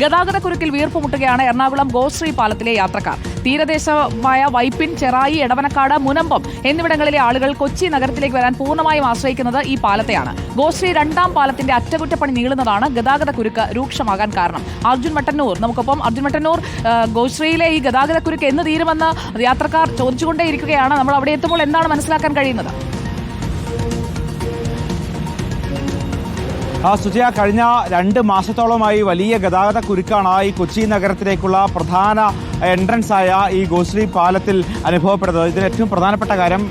ഗതാഗതക്കുരുക്കിൽ വീർപ്പുമുട്ടുകയാണ് എറണാകുളം ഗോശ്രീ പാലത്തിലെ യാത്രക്കാർ. തീരദേശമായ വൈപ്പിൻ ചെറായി എടവനക്കാട് മുനമ്പം എന്നിവിടങ്ങളിലെ ആളുകൾ കൊച്ചി നഗരത്തിലേക്ക് വരാൻ പൂർണമായും ആശ്രയിക്കുന്നത് ഈ പാലത്തെയാണ്. ഗോശ്രീ രണ്ടാം പാലത്തിന്റെ അറ്റകുറ്റപ്പണി നീളുന്നതാണ് ഗതാഗതക്കുരുക്ക് രൂക്ഷമാകാൻ കാരണം. അർജുൻ മട്ടന്നൂർ നമുക്കൊപ്പം അർജുൻ മട്ടന്നൂർ ഗോശ്രീയിലെ ഈ ഗതാഗതക്കുരുക്ക് എന്ന് തീരുമെന്ന് യാത്രക്കാർ ചോദിച്ചുകൊണ്ടേയിരിക്കുകയാണ്. നമ്മൾ അവിടെ എത്തുമ്പോൾ എന്താണ് മനസ്സിലാക്കാൻ കഴിയുന്നത്? സുജയ കഴിഞ്ഞ രണ്ട് മാസത്തോളമായി വലിയ ഗതാഗത കുരുക്കാണ് ഈ കൊച്ചി നഗരത്തിലേക്കുള്ള പ്രധാന എൻട്രൻസ് ആയ ഈ ഗോശ്രീ പാലത്തിൽ അനുഭവപ്പെടുന്നത് ഇതിന് ഏറ്റവും പ്രധാനപ്പെട്ട കാര്യം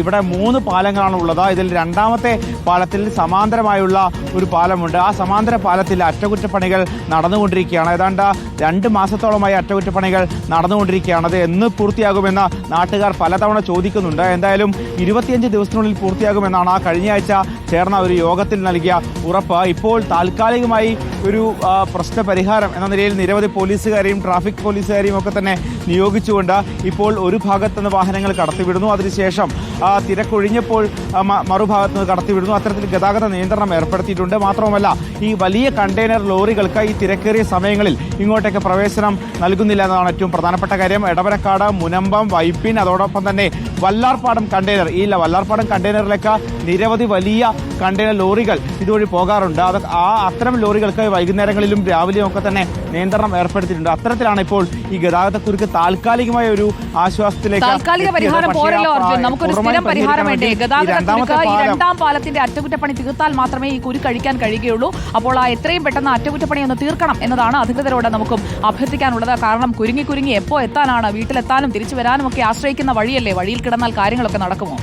ഇവിടെ മൂന്ന് പാലങ്ങളാണ് ഉള്ളത്. ഇതിൽ രണ്ടാമത്തെ പാലത്തിൽ സമാന്തരമായുള്ള ഒരു പാലമുണ്ട്. ആ സമാന്തര പാലത്തിൽ അറ്റകുറ്റപ്പണികൾ നടന്നുകൊണ്ടിരിക്കുകയാണ്. ഏതാണ്ട് രണ്ട് മാസത്തോളമായി അറ്റകുറ്റപ്പണികൾ നടന്നുകൊണ്ടിരിക്കുകയാണ് അത് എന്ന് പൂർത്തിയാകുമെന്ന് നാട്ടുകാർ പലതവണ ചോദിക്കുന്നുണ്ട്. എന്തായാലും ഇരുപത്തിയഞ്ച് ദിവസത്തിനുള്ളിൽ പൂർത്തിയാകുമെന്നാണ് ആ കഴിഞ്ഞയാഴ്ച ചേർന്ന ഒരു യോഗത്തിൽ നൽകിയ ഉറപ്പ്. ഇപ്പോൾ താൽക്കാലികമായി ഒരു പ്രശ്ന പരിഹാരം എന്ന നിലയിൽ നിരവധി പോലീസുകാരെയും ട്രാഫിക് പോലീസുകാരെയും ഒക്കെ തന്നെ നിയോഗിച്ചുകൊണ്ട് ഇപ്പോൾ ഒരു ഭാഗത്തുനിന്ന് വാഹനങ്ങൾ കടത്തിവിടുന്നു. അതിനുശേഷം തിരക്കൊഴിഞ്ഞപ്പോൾ മറുഭാഗത്ത് നിന്ന് കടത്തിവിടുന്നു. അത്തരത്തിൽ ഗതാഗത നിയന്ത്രണം ഏർപ്പെടുത്തിയിട്ടുണ്ട്. മാത്രവുമല്ല ഈ വലിയ കണ്ടെയ്നർ ലോറികൾക്ക് ഈ തിരക്കേറിയ സമയങ്ങളിൽ ഇങ്ങോട്ടേക്ക് പ്രവേശനം നൽകുന്നില്ല എന്നതാണ് ഏറ്റവും പ്രധാനപ്പെട്ട കാര്യം. എടവരക്കാട് മുനമ്പം വൈപ്പിൻ അതോടൊപ്പം തന്നെ വല്ലാർപാടം കണ്ടെയ്നർ. ഈ വല്ലാർപ്പാടം കണ്ടെയ്നറിലേക്ക് നിരവധി വലിയ കണ്ടെയ്നർ ലോറികൾ ഇതുവഴി പോകാറുണ്ട്. അത് ആ അത്തരം ലോറികൾക്ക് വൈകുന്നേരങ്ങളിലും രാവിലെയും ഒക്കെ തന്നെ നിയന്ത്രണം ഏർപ്പെടുത്തിയിട്ടുണ്ട്. അത്തരത്തിലാണ് ഇപ്പോൾ ഈ ഗതാഗതക്കുരുക്ക് താൽക്കാലികമായ ഒരു ആശ്വാസത്തിലേക്ക് താൽക്കാലിക പരിഹാരം പോരല്ലോ അർജുൻ. നമുക്കൊരു സ്ഥിരം പരിഹാരം വേണ്ടേ ഈ രണ്ടാം പാലത്തിന്റെ അറ്റകുറ്റപ്പണി തീർത്താൽ മാത്രമേ ഈ കുരു കഴിക്കാൻ കഴിയുകയുള്ളൂ. അപ്പോൾ ആ എത്രയും പെട്ടെന്ന് അറ്റകുറ്റപ്പണി ഒന്ന് തീർക്കണം എന്നതാണ് അധികൃതരോട് നമുക്കും അഭ്യർത്ഥിക്കാനുള്ളത്. കാരണം കുരുങ്ങി കുരുങ്ങി എപ്പോ എത്താനാണ്? വീട്ടിലെത്താനും തിരിച്ചു വരാനും ഒക്കെ ആശ്രയിക്കുന്ന വഴിയല്ലേ? വഴിയിൽ കിടന്നാൽ കാര്യങ്ങളൊക്കെ നടക്കുമോ?